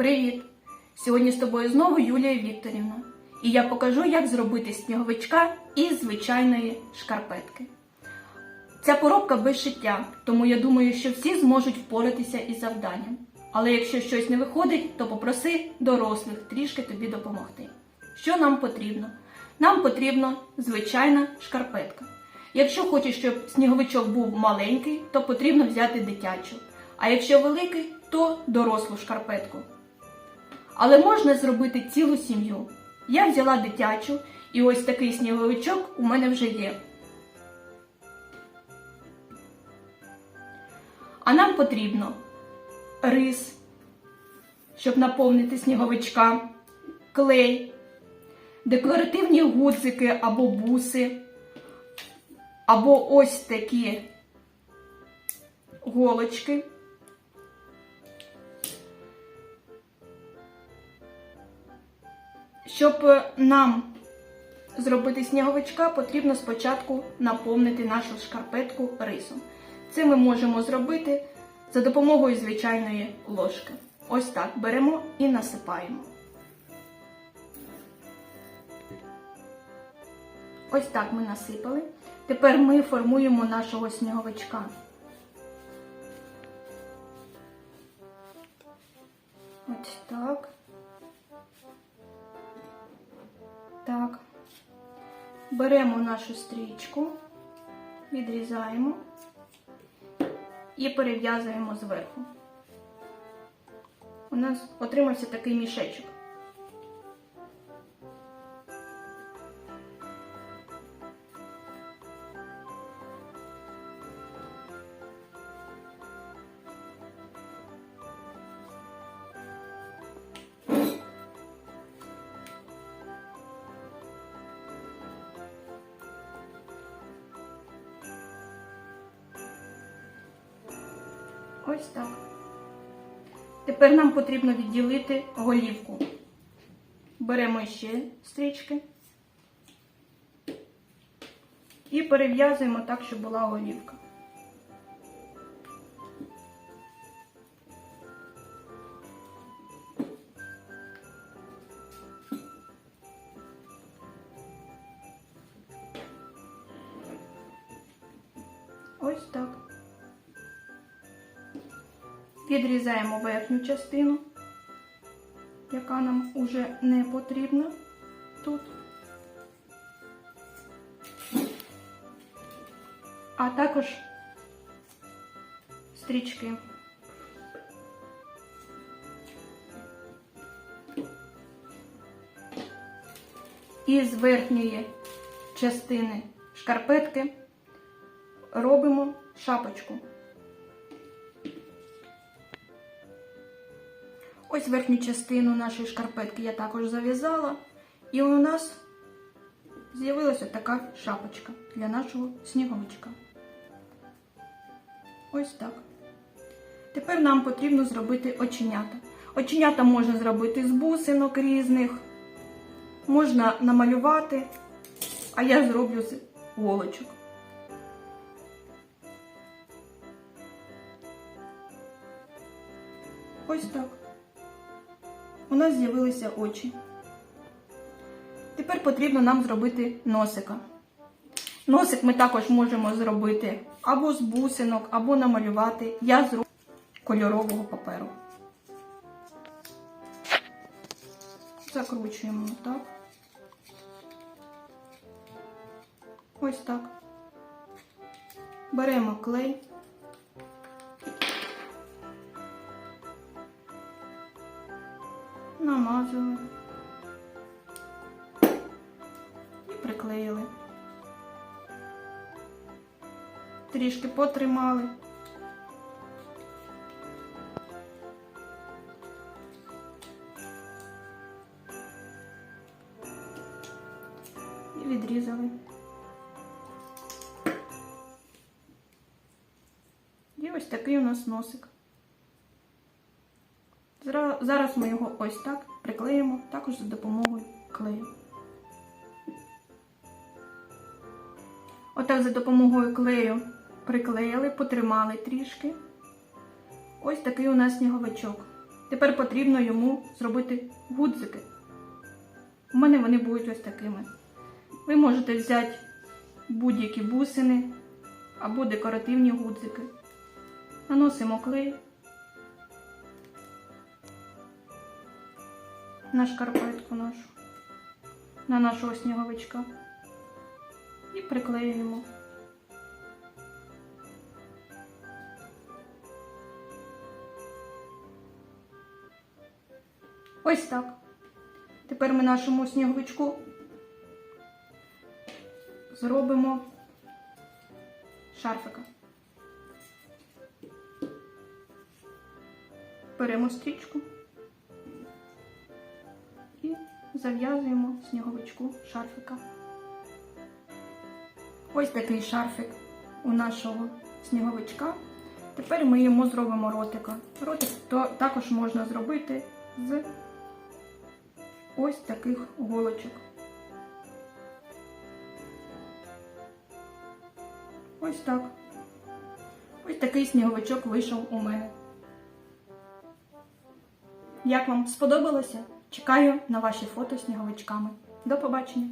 Привіт! Сьогодні з тобою знову Юлія Вікторівна. І я покажу, як зробити сніговичка із звичайної шкарпетки. Ця поробка без шиття, тому я думаю, що всі зможуть впоратися із завданням. Але якщо щось не виходить, то попроси дорослих трішки тобі допомогти. Що нам потрібно? Нам потрібна звичайна шкарпетка. Якщо хочеш, щоб сніговичок був маленький, то потрібно взяти дитячу. А якщо великий, то дорослу шкарпетку. Але можна зробити цілу сім'ю. Я взяла дитячу, і ось такий сніговичок у мене вже є. А нам потрібно рис, щоб наповнити сніговичка, клей, декоративні гудзики або буси, або ось такі голочки. Щоб е, нам зробити сніговичка, потрібно спочатку наповнити нашу шкарпетку рисом. Це ми можемо зробити за допомогою звичайної ложки. Ось так беремо і насипаємо. Ось так ми насипали. Тепер ми формуємо нашого сніговичка. Беремо нашу стрічку, відрізаємо і перев'язуємо зверху. У нас отримався такий мішечок. Ось так. Тепер нам потрібно відділити голівку. Беремо ще стрічки і перев'язуємо так, щоб була голівка. Ось так. Відрізаємо верхню частину, яка нам уже не потрібна тут. А також стрічки. І з верхньої частини шкарпетки робимо шапочку. Ось верхню частину нашої шкарпетки я також зав'язала, і у нас з'явилася така шапочка для нашого сніговичка. Ось так. Тепер нам потрібно зробити оченята. Оченята можна зробити з бусинок різних, можна намалювати, а я зроблю з голочок. Ось так у нас з'явилися очі. Тепер потрібно нам зробити носика. Носик ми також можемо зробити або з бусинок, або намалювати. Я з кольорового паперу. Закручуємо так. Ось так. Беремо клей. Намазали і приклеїли. Трішки потримали. І відрізали. І ось такий у нас носик. Зараз ми його ось так приклеїмо, також за допомогою клею. Отак за допомогою клею приклеїли, потримали трішки. Ось такий у нас сніговичок. Тепер потрібно йому зробити гудзики. У мене вони будуть ось такими. Ви можете взяти будь-які бусини або декоративні гудзики. Наносимо клей на шкарпетку нашу, на нашого сніговичка і приклеюємо. Ось так. Тепер ми нашому сніговичку зробимо шарфика. Беремо стрічку зав'язуємо сніговичку шарфика. Ось такий шарфик у нашого сніговичка. Тепер ми йому зробимо ротика. Ротик то також можна зробити з ось таких голочок. Ось так. Ось такий сніговичок вийшов у мене. Як вам сподобалося? Чекаю на ваші фото сніговичками. До побачення!